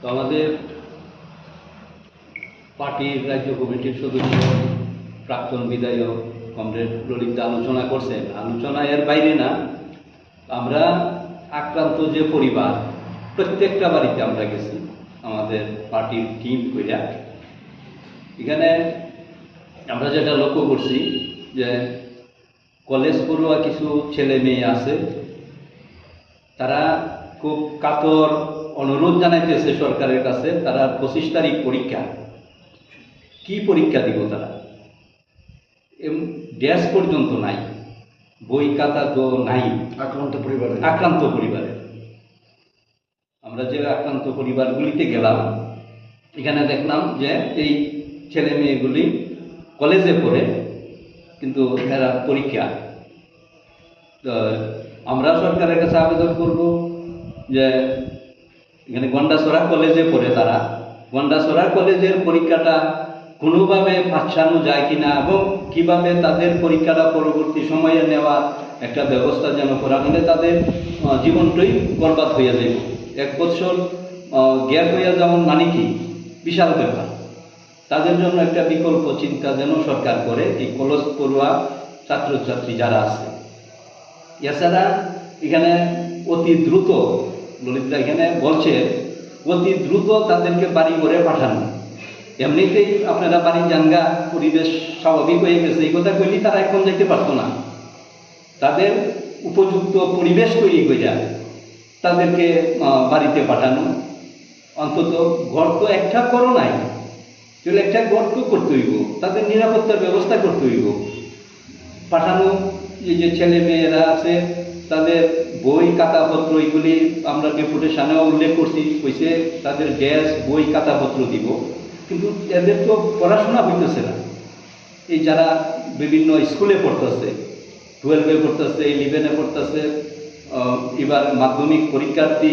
তো আমাদের পার্টির রাজ্য কমিটির সদস্য, প্রাক্তন বিধায়ক কমরেড ললিত আলোচনা করছেন। আলোচনা এর বাইরে না, আমরা আক্রান্ত যে পরিবার, প্রত্যেকটা বাড়িতে আমরা গেছি, আমাদের পার্টির টিম কইরা। এখানে আমরা যেটা লক্ষ্য করছি যে কলেজ পড়ুয়া কিছু ছেলে মেয়ে আছে, তারা খুব কাতর অনুরোধ জানাইতেছে সরকারের কাছে তারা পঁচিশ তারিখ পরীক্ষা। কি পরীক্ষা দিব তারা? ড্যাশ পর্যন্ত নাই। বই খাতা তো নাই। আক্রান্ত পরিবারে। আক্রান্ত পরিবারের আমরা যে আক্রান্ত পরিবারগুলিতে গেলাম এখানে দেখলাম যে এই ছেলে মেয়েগুলি কলেজে পড়ে কিন্তু এরা পরীক্ষা। তো আমরা সরকারের কাছে আবেদন করব যে এখানে গন্ডাছড়া কলেজে পড়ে তারা। গন্ডাছড়া কলেজের পরীক্ষাটা কোনোভাবে পাচ্ছানো যায় কিনা এবং কীভাবে তাদের পরীক্ষাটা পরবর্তী সময়ে নেওয়া একটা ব্যবস্থা যেন করা হলে তাদের জীবনটাই বরবাদ হইয়া যাইব। এক বছর গ্যাপ হইয়া যেমন মানে কি? বিশাল ব্যাপার। তাদের জন্য একটা বিকল্প চিন্তা যেন সরকার করে এই কলেজ পড়ুয়া ছাত্রছাত্রী যারা আছে। এছাড়া এখানে অতি দ্রুত ললিতরা এখানে বলছে, অতি দ্রুত তাদেরকে বাড়ি করে পাঠানো। এমনিতেই আপনারা বাড়ি জানগা পরিবেশ স্বাভাবিক হয়ে গেছে। এই কথা কইলি তারা এখন যেতে পারতো না। তাদের উপযুক্ত পরিবেশ তৈরি কইরা তাদেরকে বাড়িতে পাঠানো। অন্তত ঘর তো একটা করো নাই। চলে একটা ঘর তো করতে হইব। তাদের নিরাপত্তার ব্যবস্থা করতে হইব। পাঠানো, এই যে ছেলে মেয়েরা আছে তাদের বই কাতাপত্র এগুলি আমরা ডেপুটেশনেও উল্লেখ করছি, কইছে তাদের গ্যাস বই খাতাপত্র দিব। কিন্তু এদের তো পড়াশোনা হইতেছে না। এই যারা বিভিন্ন স্কুলে পড়তেছে, টুয়েলভে পড়তেছে, ইলেভেনে পড়তেছে এবার মাধ্যমিক পরীক্ষার্থী,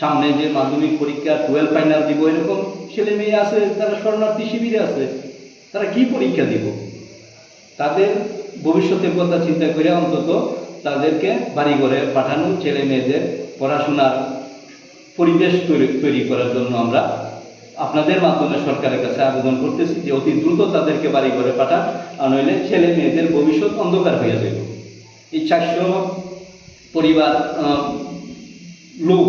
সামনে যে মাধ্যমিক পরীক্ষা টুয়েলভ ফাইনাল দিব, এরকম ছেলে মেয়ে আছে, তারা শরণার্থী শিবিরে আছে, তারা কি পরীক্ষা দিব? তাদের ভবিষ্যতের কথা চিন্তা করে অন্তত তাদেরকে বাড়ি ঘরে পাঠানো, ছেলে মেয়েদের পড়াশোনার পরিবেশ তৈরি তৈরি করার জন্য আমরা আপনাদের মাধ্যমে সরকারের কাছে আবেদন করতেছি যে অতি দ্রুত তাদেরকে বাড়ি ঘরে পাঠান, আর নইলে ছেলে মেয়েদের ভবিষ্যৎ অন্ধকার হয়ে যাবে। এই চারশো পরিবার লোক,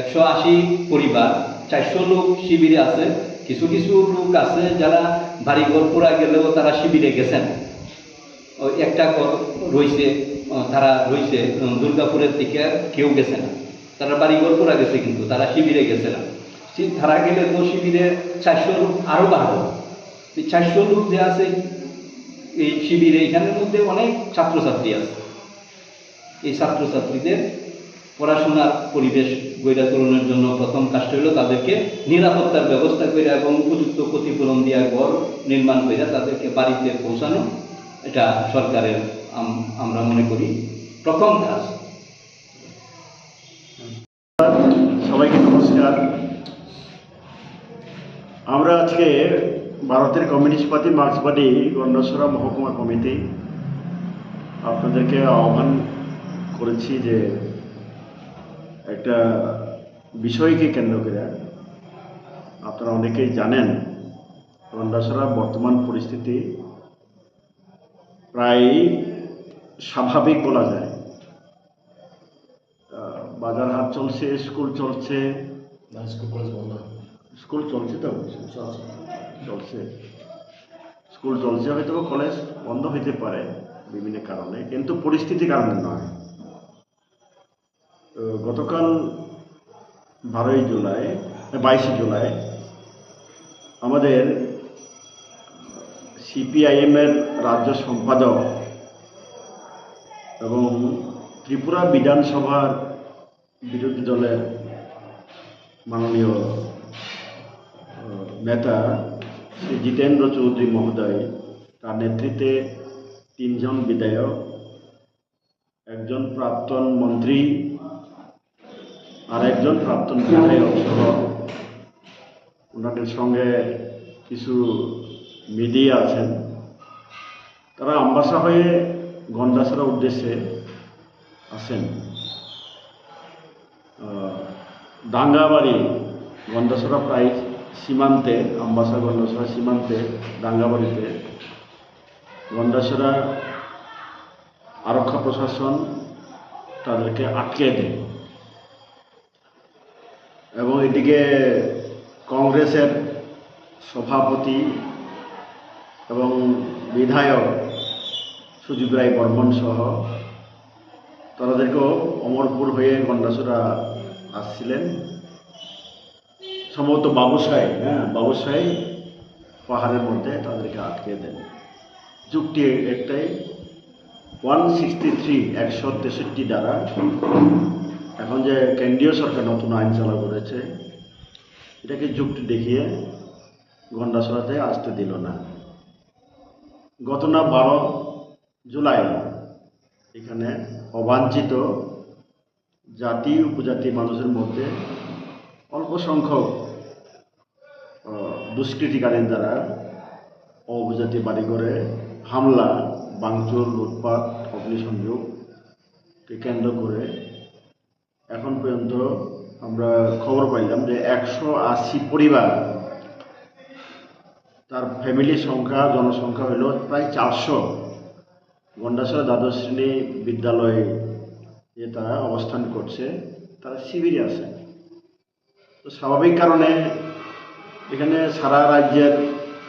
একশো আশি পরিবার, চারশো লোক শিবিরে আছে। কিছু কিছু লোক আছে যারা বাড়িঘর পুরা গেলেও তারা শিবিরে গেছেন। একটা রয়েছে তারা রয়েছে দুর্গাপুরের থেকে কেউ গেছে না। তারা বাড়িঘর পুরা গেছে কিন্তু, তারা শিবিরে গেছে না। তারা গেলে তো শিবিরে চারশো লোক আরও বাড়বো। এই চারশো লোক যে আছে, এই শিবিরে এখানের মধ্যে অনেক ছাত্রছাত্রী আছে। এই ছাত্রছাত্রীদের পড়াশোনার পরিবেশ গড়ে তোলানোর জন্য প্রথম কাজটা হলো তাদেরকে নিরাপত্তার ব্যবস্থা করে এবং উপযুক্ত ক্ষতিপূরণ দেওয়া ঘর নির্মাণ করে তাদেরকে বাড়িতে পৌঁছানো। এটা সরকারের আমরা মনে করি প্রথম কাজ। সবাইকে নমস্কার। আমরা আজকে ভারতের কমিউনিস্ট পার্টি মার্ক্সবাদী গন্ডাসরা মহকুমা কমিটি আপনাদেরকে আহ্বান করেছি যে একটা বিষয়কে কেন্দ্র করে। আপনারা অনেকেই জানেন গন্ডাসরা বর্তমান পরিস্থিতি প্রায় স্বাভাবিক বলা যায়। বাজার হাট চলছে স্কুল চলছে। স্কুল চলছে তো? চলছে। স্কুল চলছে হয়তো কলেজ বন্ধ হইতে পারে বিভিন্ন কারণে কিন্তু পরিস্থিতি কারণে নয়। গতকাল বারোই জুলাই বাইশে জুলাই আমাদের সিপিআইএমের রাজ্য সম্পাদক এবং ত্রিপুরা বিধানসভার বিরোধী দলের মাননীয় নেতা শ্রী জিতেন্দ্র চৌধুরী মহোদয়, তার নেতৃত্বে তিনজন বিধায়ক, একজন প্রাক্তন মন্ত্রী আর একজন প্রাক্তন বিধায়ক সহ ওনাদের সঙ্গে কিছু মিডিয়া আছেন তারা আম্বাসা হয়ে গন্ডাছড়া উদ্দেশ্যে আসেন। আহ, দাঙ্গাবাড়ি গন্ডাছড়া প্রায় সীমান্তে আমবাসা গন্ডাছড়া সীমান্তে রাঙ্গাবাড়িতে গন্ডাছড়া আরক্ষা প্রশাসন তাদেরকে আটকে দেয়। এবং এদিকে কংগ্রেসের সভাপতি এবং বিধায়ক সুজিব রায় বর্মন সহ তাদেরকেও অমরপুর হয়ে গন্ডাছড়া আসছিলেন। সম্ভবত বাবুসাই হ্যাঁ বাবুসাই পাহাড়ের মধ্যে তাদেরকে আটকে দেন। যুক্তি একটাই, ওয়ান সিক্সটি থ্রি, একশো তেষট্টি দ্বারা এখন যে কেন্দ্রীয় সরকার নতুন আইন চালু করেছে, এটাকে যুক্তি দেখিয়ে গন্ডাছড়াতে আসতে দিল না। গত না বারো জুলাই এখানে অবাঞ্ছিত জাতি উপজাতি মানুষের মধ্যে অল্প সংখ্যক আহ, দুষ্কৃতিকারীর দ্বারা অবজাতি বাড়িঘরে হামলা ভাঙচুর লুটপাট অগ্নিসংযোগকে কেন্দ্র করে এখন পর্যন্ত আমরা খবর পাইলাম যে একশো আশি পরিবার তার ফ্যামিলি সংখ্যা, জনসংখ্যা হলো প্রায় চারশো। গন্ডাছড়া দ্বাদশ শ্রেণি বিদ্যালয়ে যে তারা অবস্থান করছে, তারা শিবিরে আছে। তো স্বাভাবিক কারণে এখানে সারা রাজ্যের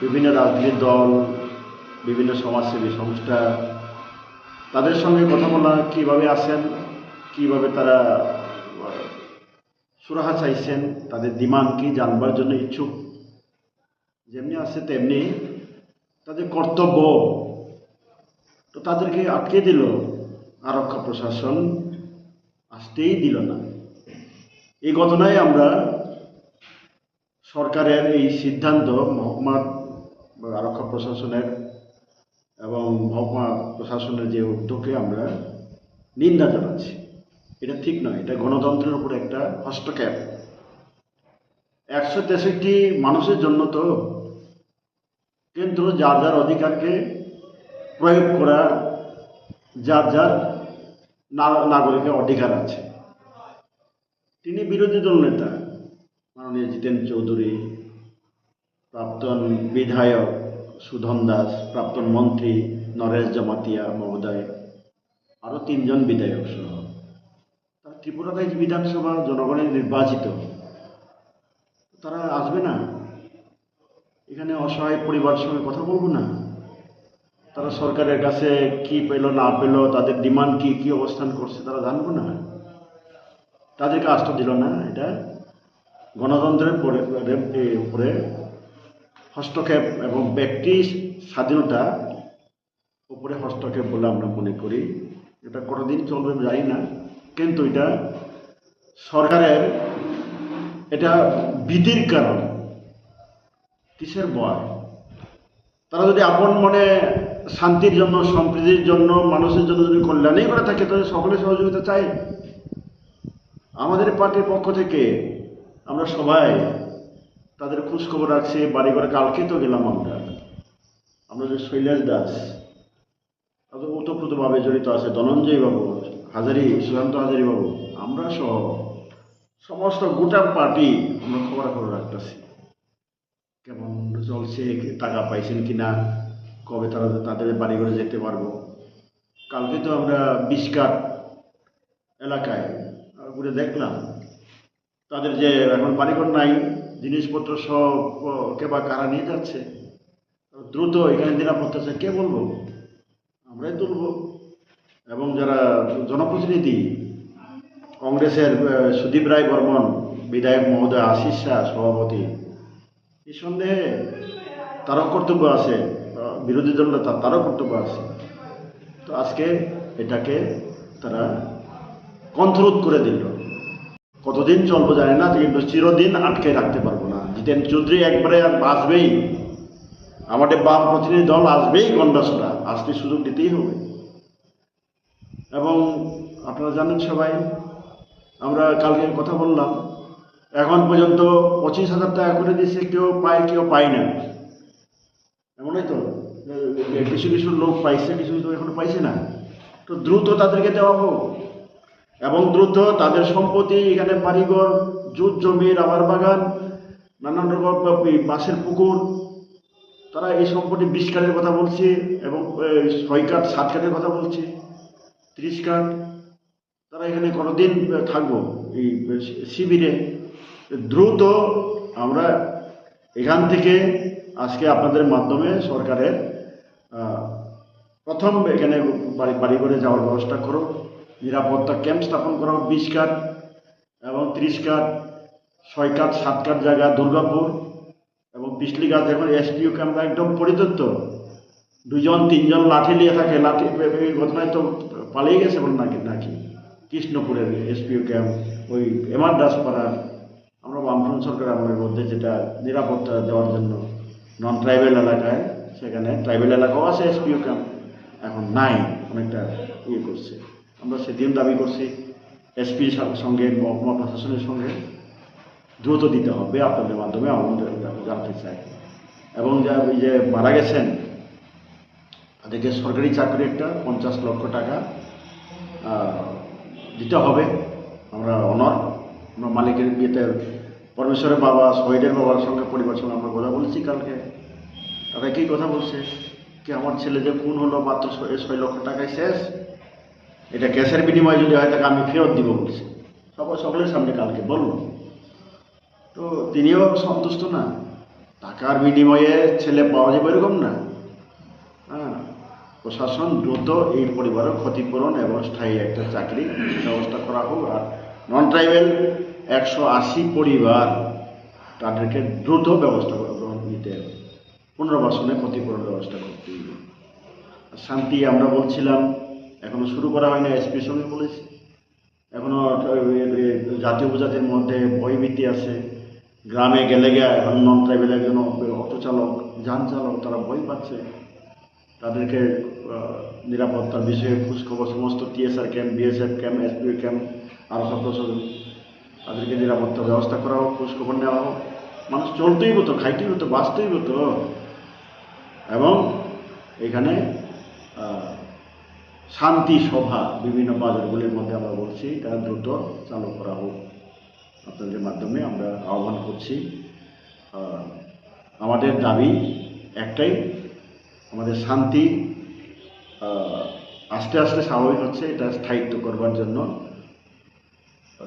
বিভিন্ন রাজনৈতিক দল, বিভিন্ন সমাজসেবী সংস্থা, তাদের সঙ্গে কথা বলা, কীভাবে আসেন, কীভাবে তারা সুরাহা চাইছেন, তাদের ডিমান্ড কি জানবার জন্য ইচ্ছুক? যেমনি আছে তেমনি তাদের কর্তব্য। তো তাদেরকে আটকে দিল আরক্ষা প্রশাসন আসতেই দিল না। এই ঘটনায় আমরা সরকারের এই সিদ্ধান্ত, মহকুমা আরক্ষা প্রশাসনের এবং মহকুমা প্রশাসনের যে উদ্যোগে আমরা নিন্দা জানাচ্ছি। এটা ঠিক নয়, এটা গণতন্ত্রের উপর একটা হস্তক্ষেপ। একশো তেষট্টি মানুষের জন্য তো কিন্তু যার যার অধিকারকে প্রয়োগ করার যার যার নাগরিকের অধিকার আছে। তিনি বিরোধী দল নেতা। মাননীয় জিতেন চৌধুরী, প্রাক্তন বিধায়ক সুধন দাস, প্রাক্তন মন্ত্রী নরেশ জমাতিয়া মহোদয়, আরও তিনজন বিধায়ক সহ। তারা ত্রিপুরাতে বিধানসভা জনগণের নির্বাচিত। তারা আসবে না? এখানে অসহায় পরিবারের সঙ্গে কথা বলব না। তারা সরকারের কাছে কি পেল, না পেল, তাদের ডিমান্ড কি কি অবস্থান করছে তারা জানব না। তাদেরকে আসতে দিল না, এটা গণতন্ত্রের উপরে হস্তক্ষেপ এবং ব্যক্তি স্বাধীনতা উপরে হস্তক্ষেপ বলে আমরা মনে করি। এটা কতদিন চলবে জানি না, কিন্তু এটা সরকারের এটা ভীতির কারণ। কিসের বয় তারা যদি আপন মনে শান্তির জন্য, সম্প্রীতির জন্য, মানুষের জন্য যদি কল্যাণই করে থাকে, তাহলে সকলে সহযোগিতা চাই। আমাদের পার্টির পক্ষ থেকে আমরা সবাই তাদের খোঁজ খবর রাখছি বাড়ি ঘরে কালকে তো গেলাম আমরা। আমরা যে শৈলেশ দাস ওতপ্রোতভাবে জড়িত আছে, ধনঞ্জয় বাবু, হাজারি, সুশান্ত হাজারি বাবু, আমরা সহ সমস্ত গোটা পার্টি আমরা খবর খবর রাখতেছি। চলছে টাকা পাইছেন কিনা কবে তারা তাদের বাড়ি ঘরে যেতে পারব? কালকে তো আমরা বিস্কাট এলাকায় ঘুরে দেখলাম। তাদের যে এখন বাড়িঘর নাই জিনিসপত্র সব আহ, কে বা কারা নিয়ে যাচ্ছে? দ্রুত এখানে নিরাপত্তা চাই কে বলব? আমরাই তুলব। এবং যারা জনপ্রতিনিধি কংগ্রেসের সুদীপ রায় বর্মন বিধায়ক মহোদয় আশিস শাহ সভাপতি নিঃসন্দেহে তারও কর্তব্য আছে বিরোধী দল নেতা তারও কর্তব্য আছে। তো আজকে এটাকে তারা কন্ট্রোল করে দিল। কতদিন চলবো জানি না, কিন্তু চিরদিন আটকে রাখতে পারব না। জিতেন চৌধুরী একবারে আর আসবেই আমাদের বাম প্রতিনিধি দল আসবেই গন্ডাসরা আসতে সুযোগ দিতেই হবে। এবং আপনারা জানেন সবাই, আমরা কালকে কথা বললাম এখন পর্যন্ত পঁচিশ হাজার টাকা করে দিয়েছে, কেউ পায় কেউ পায় না। এমনই তো। কিছু কিছু লোক পাইছে, কিছু কিছু এখনও পাইছে না। তো দ্রুত তাদেরকে দেওয়া হোক। এবং দ্রুত তাদের সম্পত্তি, এখানে বাড়িঘর, জুট জমি রাবার বাগান, নানান রকম বাঁশের পুকুর, তারা এই সম্পত্তি বিশ কাঠের কথা বলছে এবং ছয় কাঠ, সাত কাঠের কথা বলছে, ত্রিশ কাঠ, তারা এখানে কতদিন থাকব, এই শিবিরে। দ্রুত আমরা এখান থেকে আজকে আপনাদের মাধ্যমে সরকারের প্রথম এখানে বাড়ি বাড়ি করে যাওয়ার ব্যবস্থা করো নিরাপত্তা ক্যাম্প স্থাপন করো বিশ কাঠ এবং ত্রিশ কাঠ, ছয় কাঠ, সাত কাঠ জায়গা, দুর্গাপুর এবং পিছলি গাছ। এখন এসপিও ক্যাম্প একদম পরিত্যক্ত। দুজন, তিনজন লাঠি নিয়ে থাকে। লাঠি এই ঘটনায় তো পালিয়ে গেছে বলে নাকি নাকি? কৃষ্ণপুরের এসপিও ক্যাম্প, ওই এমআর দাসপাড়া আমাদের মধ্যে যেটা নিরাপত্তা দেওয়ার জন্য নন ট্রাইবেল এলাকায়, সেখানে ট্রাইবেল এলাকাও আছে এসপিও ক্যাম্প এখন নাই, অনেকটা ইয়ে করছে। আমরা সেদিন দাবি করছি এসপি সঙ্গে মহকুমা প্রশাসনের সঙ্গে দ্রুত দিতে হবে আপনাদের মাধ্যমে আমাদের জানতে চাই। এবং যা ওই যে মারা গেছেন, তাদেরকে সরকারি চাকরি একটা পঞ্চাশ লক্ষ টাকা দিতে হবে। আমরা অনর আমরা মালিকের বিয়েতে পরমেশ্বরের বাবা শহীদের বাবার সঙ্গে পরিবার সঙ্গে আমরা কথা বলেছি কালকে। তারা কি কথা বলছে? কি আমার ছেলে যে খুন হলো মাত্র ছয় লক্ষ টাকায় শেষ? এটা ক্যাশের বিনিময়ে যদি হয় তাকে আমি ফেরত দিব বলছি। সবাই সকলের সামনে কালকে বলল তো তিনিও সন্তুষ্ট না। টাকার বিনিময়ে ছেলে পাওয়া যাবে এরকম না। হ্যাঁ প্রশাসন দ্রুত এই পরিবারের ক্ষতিপূরণ এবং স্থায়ী একটা চাকরি ব্যবস্থা করা হোক আর নন ট্রাইবেল একশো আশি পরিবার তাদেরকে দ্রুত ব্যবস্থা করে নিতে হবে। পুনর্বাসনে ক্ষতিপূরণ ব্যবস্থা করতে হবে। শান্তি আমরা বলছিলাম, এখনও শুরু করা হয় না এসপির সঙ্গে বলেছি এখনও জাতীয় উপজাতির মধ্যে ভয়ভীতি আছে। গ্রামে গেলে গিয়ে এখন নন ট্রাইবেল একজন অটো চালক, যান চালক, তারা ভয় পাচ্ছে। তাদেরকে নিরাপত্তার বিষয়ে খোঁজখবর, সমস্ত TSR camp BSF camp SPO camp আরও সব তাদেরকে নিরাপত্তা ব্যবস্থা করা হোক খোঁজখবর নেওয়া হোক মানুষ চলতেই হতো, খাইতেই হতো, বাঁচতেই হতো। এবং এখানে শান্তি সভা বিভিন্ন বাজারগুলির মধ্যে আমরা বলছি তারা দ্রুত চালু করা হোক। আপনাদের মাধ্যমে আমরা আহ্বান করছি। আমাদের দাবি একটাই, আমাদের শান্তি আস্তে আস্তে স্বাভাবিক হচ্ছে, এটা স্থায়িত্ব করবার জন্য।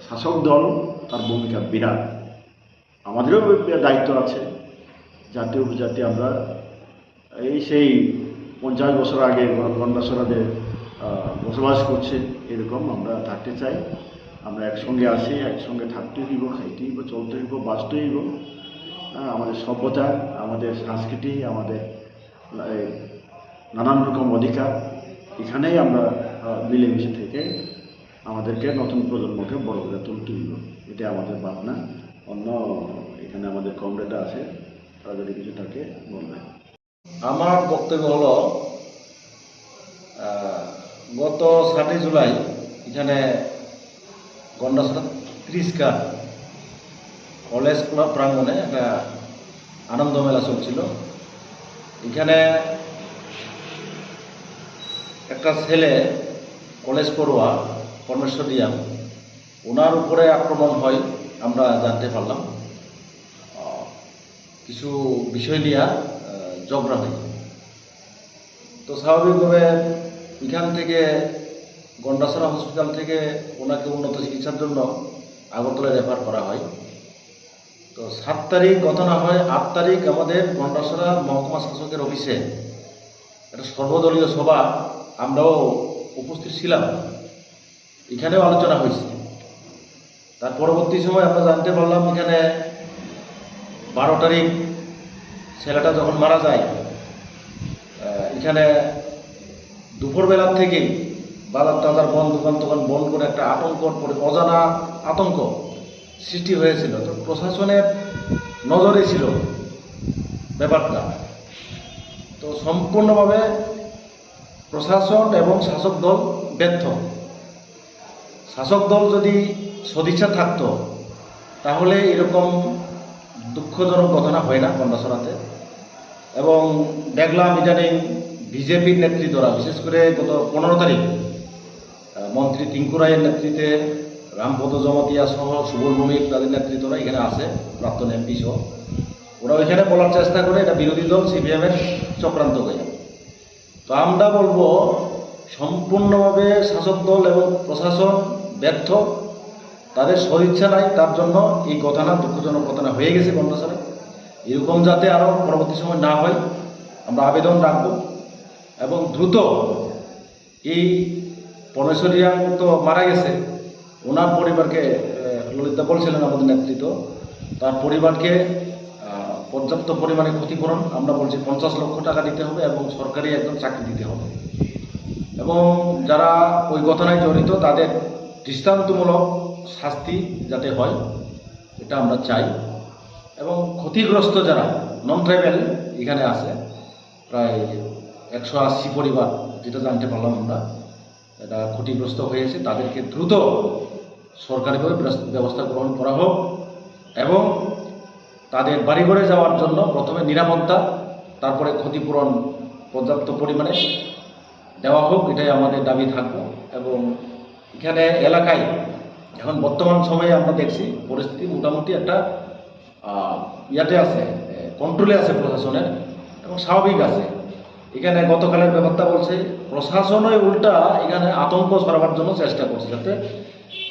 শাসক দল, তার ভূমিকা বিরাট। আমাদেরও দায়িত্ব আছে। জাতীয় উপজাতি আমরা এই সেই পঞ্চাশ বছর আগে গন্ডাসরাদের বসবাস করছে, এরকম আমরা থাকতে চাই। আমরা একসঙ্গে আসি একসঙ্গে থাকতে হইব খাইতে হইব, চলতে হইব, বাঁচতে হইব। আমাদের সভ্যতা, আমাদের সংস্কৃতি, আমাদের নানান রকম অধিকার, এখানেই আমরা মিলেমিশে থেকে আমাদেরকে নতুন প্রজন্মকে বড় করে তুলতে হইব এটা আমাদের ভাবনা। অন্য এখানে আমাদের কমরেডরা আছে, তারা যদি কিছু থাকে বলবে। আমার বক্তব্য হলো গত ষাটই জুলাই এখানে গন্ডাসরা ত্রিশ কাঠ কলেজ ক্লাব প্রাঙ্গণে একটা আনন্দ মেলা চলছিল। এখানে একটা ছেলে কলেজ পড়ুয়া পরমেশ্বর দিয়াম ওনার উপরে আক্রমণ হয়, আমরা জানতে পারলাম। কিছু বিষয় নিয়ে ঝগড়া তো স্বাভাবিকভাবে এখান থেকে গন্ডাসরা হসপিটাল থেকে ওনাকে উন্নত চিকিৎসার জন্য আগরতলায় রেফার করা হয়। তো সাত তারিখ ঘটনা হয়, আট তারিখ আমাদের গন্ডাসরা মহকুমা শাসকের অফিসে একটা সর্বদলীয় সভা, আমরাও উপস্থিত ছিলাম। এখানেও আলোচনা হয়েছে। তার পরবর্তী সময় আমরা জানতে পারলাম এখানে বারো তারিখ ছেলেটা যখন মারা যায় এখানে দুপুরবেলার থেকেই বাজার টাজার বন দোকান টোকান বন্ধ করে একটা আতঙ্ক, পরে অজানা আতঙ্ক সৃষ্টি হয়েছিল। তো প্রশাসনের নজরে ছিল ব্যাপারটা। তো সম্পূর্ণভাবে প্রশাসন এবং শাসক দল ব্যর্থ। শাসক দল যদি সদিচ্ছা থাকতো, তাহলে এরকম দুঃখজনক ঘটনা হয় না কন্যাসরাতে এবং দেখলাম ইদানিং বিজেপির নেতৃত্বরা, বিশেষ করে গত পনেরো তারিখ মন্ত্রী টিঙ্কু রায়ের নেতৃত্বে রামপদ জমাতিয়া সহ সুবল ভৌমিক তাদের নেতৃত্বরা এখানে আছে প্রাক্তন এমপি সহ। ওরা ওইখানে বলার চেষ্টা করে, এটা বিরোধী দল, সিপিএমের চক্রান্ত হয়ে তো আমরা বলব, সম্পূর্ণভাবে শাসক দল এবং প্রশাসন ব্যর্থ, তাদের সদিচ্ছা নাই, তার জন্য এই ঘটনা দুঃখজনক ঘটনা হয়ে গেছে বন্যাসারে এরকম যাতে আরও পরবর্তী সময় না হয়, আমরা আবেদন রাখব। এবং দ্রুত এই পরমেশ্বরিয়া তো মারা গেছে, ওনার পরিবারকে ললিতা বলছিলেন আমাদের নেতৃত্ব, তার পরিবারকে পর্যাপ্ত পরিমাণে ক্ষতিপূরণ, আমরা বলছি পঞ্চাশ লক্ষ টাকা দিতে হবে এবং সরকারি একজন চাকরি দিতে হবে। এবং যারা ওই ঘটনায় জড়িত, তাদের দৃষ্টান্তমূলক শাস্তি যাতে হয়, এটা আমরা চাই। এবং ক্ষতিগ্রস্ত যারা নন ট্রাইবেল এখানে আছে, প্রায় একশো আশি পরিবার, যেটা জানতে পারলাম আমরা এটা ক্ষতিগ্রস্ত হয়েছে, তাদেরকে দ্রুত সরকারিভাবে ব্যবস্থা গ্রহণ করা হোক এবং তাদের বাড়িঘরে যাওয়ার জন্য প্রথমে নিরাপত্তা, তারপরে ক্ষতিপূরণ পর্যাপ্ত পরিমাণে দেওয়া হোক, এটাই আমাদের দাবি থাকবে এবং এখানে এলাকায় এখন বর্তমান সময়ে আমরা দেখছি, পরিস্থিতি মোটামুটি একটা ইয়াতে আছে কন্ট্রোলে আছে প্রশাসনের এবং স্বাভাবিক আছে। এখানে গতকালের ব্যাপারটা বলছে, প্রশাসনই উল্টা এখানে আতঙ্ক ছড়াবার জন্য চেষ্টা করছে যাতে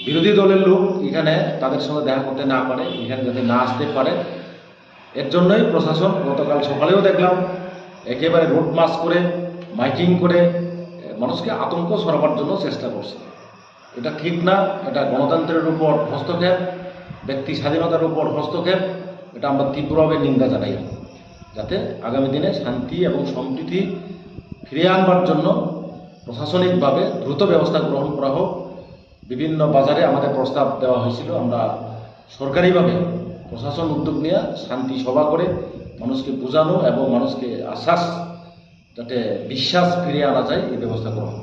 বিরোধী দলের লোক এখানে তাদের সঙ্গে দেখা করতে না পারে, এখানে যাতে না আসতে পারে। এর জন্যই প্রশাসন গতকাল সকালেও দেখলাম, একেবারে রোড মাস করে, মাইকিং করে মানুষকে আতঙ্ক ছড়াবার জন্য চেষ্টা করছে। এটা ঠিক না, এটা গণতন্ত্রের উপর হস্তক্ষেপ, ব্যক্তি স্বাধীনতার উপর হস্তক্ষেপ, এটা আমরা তীব্রভাবে নিন্দা জানাই, যাতে আগামী দিনে শান্তি এবং সম্প্রীতি ফিরিয়ে আনবার জন্য প্রশাসনিকভাবে দ্রুত ব্যবস্থা গ্রহণ করা হোক। বিভিন্ন বাজারে আমাদের প্রস্তাব দেওয়া হয়েছিল, আমরা সরকারিভাবে প্রশাসন উদ্যোগ নিয়ে শান্তি সভা করে মানুষকে বোঝানো এবং মানুষকে আশ্বাস, যাতে বিশ্বাস ফিরিয়ে আনা যায়, এই ব্যবস্থা গ্রহণ